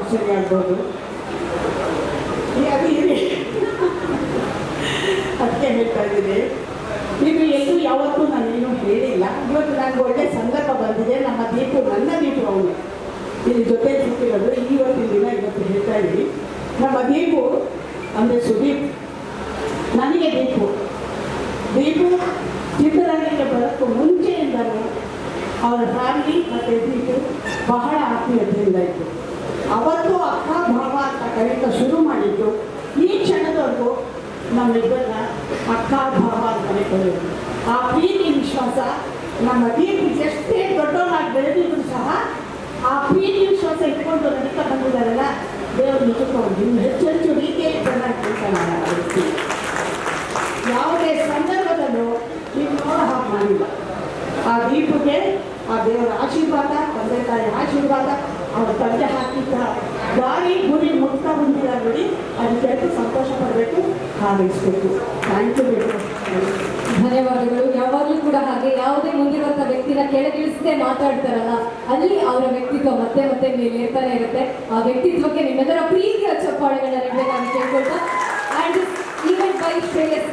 ಎಲ್ರಿಗೂ ಆಗ್ಬೋದು ಅದು ಇರಿ ಅದಕ್ಕೆ ಹೇಳ್ತಾ ಇದ್ದೀನಿ. ನೀವು ಎಲ್ಲೂ ಯಾವತ್ತೂ ನಾನೇನು ಹೇಳಿಲ್ಲ. ಇವತ್ತು ನನಗೆ ಒಳ್ಳೆ ಸಂದರ್ಭ ಬಂದಿದೆ. ನಮ್ಮ ದೀಪು ನನ್ನ ದೀಪು ಅವನು. ಇಲ್ಲಿ ಜೊತೆ ಸಿಕ್ಕಿರೋದು ಇವತ್ತಿನ ದಿನ ಇವತ್ತು ಹೇಳ್ತಾ ಇದ್ದೀನಿ. ನಮ್ಮ ದೀಪು ಅಂದರೆ ಸುದೀಪ್. ನನಗೆ ದೀಪು. ದೀಪು ಚಿತ್ರರಂಗಕ್ಕೆ ಬರೋಕ್ಕೂ ಮುಂಚೆಯಿಂದಲೂ ಅವರ ಫ್ಯಾಮಿಲಿ ಮತ್ತು ದೀಪು ಬಹಳ ಆತ್ಮೀಯತೆಯಿಂದ ಇತ್ತು ಅವತ್ತು ಅಕ್ಕ ಭಾವ ಅಂತ ಕರೀತ ಶುರು ಮಾಡಿದ್ದು, ಈ ಕ್ಷಣದವರೆಗೂ ನಮ್ಮಿಬ್ಬರನ್ನ ಅಕ್ಕ ಭಾವ ಅಂತ ಕರೆಯೋದು ಆ ಪ್ರೀತಿ ವಿಶ್ವಾಸ ನಮ್ಮ ಪ್ರೀತಿ ಎಷ್ಟೇ ದೊಡ್ಡವರಾಗಿ ಬೆಳೆದಿದ್ರು ಸಹ ಆ ಪ್ರೀತಿ ವಿಶ್ವಾಸ ಇಟ್ಕೊಂಡು ನಡೀತಾ ಬಂದಿದ್ದಾರಲ್ಲ, ದೇವರು ನಿಜಕ್ಕೂ ಇನ್ನು ಹೆಚ್ಚು ಹೆಚ್ಚು ರೀತಿಯಲ್ಲಿ ಚೆನ್ನಾಗಿ ಕೆಲಸ ಮಾಡಿ ಯಾವುದೇ ಸಂದರ್ಭದಲ್ಲೂ ನೀವು ನೋಡೋ ಮಾಡಿಲ್ಲ. ಆ ದೀಪಕ್ಕೆ ಆ ದೇವರ ಆಶೀರ್ವಾದ, ತಂದೆ ತಾಯಿ ಆಶೀರ್ವಾದ ಅವ್ರ ತಂದೆ ಹಾಕಿದ್ದ ದಾರಿ ಗುರಿ ಮುಕ್ತ ಹೊಂದಿಲ್ಲ ನೋಡಿ ಅದಕ್ಕೆ ಸಂತೋಷ ಪಡಬೇಕು, ಹಾರೈಸ್ಬೇಕು. ಥ್ಯಾಂಕ್ ಯು ಬೇಕು ಧನ್ಯವಾದಗಳು. ಯಾವಾಗಲೂ ಕೂಡ ಹಾಗೆ ಯಾವುದೇ ಮುಂದಿರುವಂತ ವ್ಯಕ್ತಿನ ಕೆಳಗಿಳಿಸದೆ ಮಾತಾಡ್ತಾರಲ್ಲ, ಅಲ್ಲಿ ಅವರ ವ್ಯಕ್ತಿತ್ವ ಮತ್ತೆ ಮತ್ತೆ ಮೇಲೇರ್ತಾನೆ ಇರುತ್ತೆ. ಆ ವ್ಯಕ್ತಿತ್ವಕ್ಕೆ ನಿಮ್ಮೆಲ್ಲರ ಪ್ರೀತಿಯ ಚಪ್ಪಾಳೆಗಳನ್ನ ನೀಡಬೇಕಾಗಿ ಕೇಳ್ಕೊಳ್ತಾ ಅಂಡ್ ಈವೆಂಟ್ ಬೈ ಶ್ರೇಯಸ್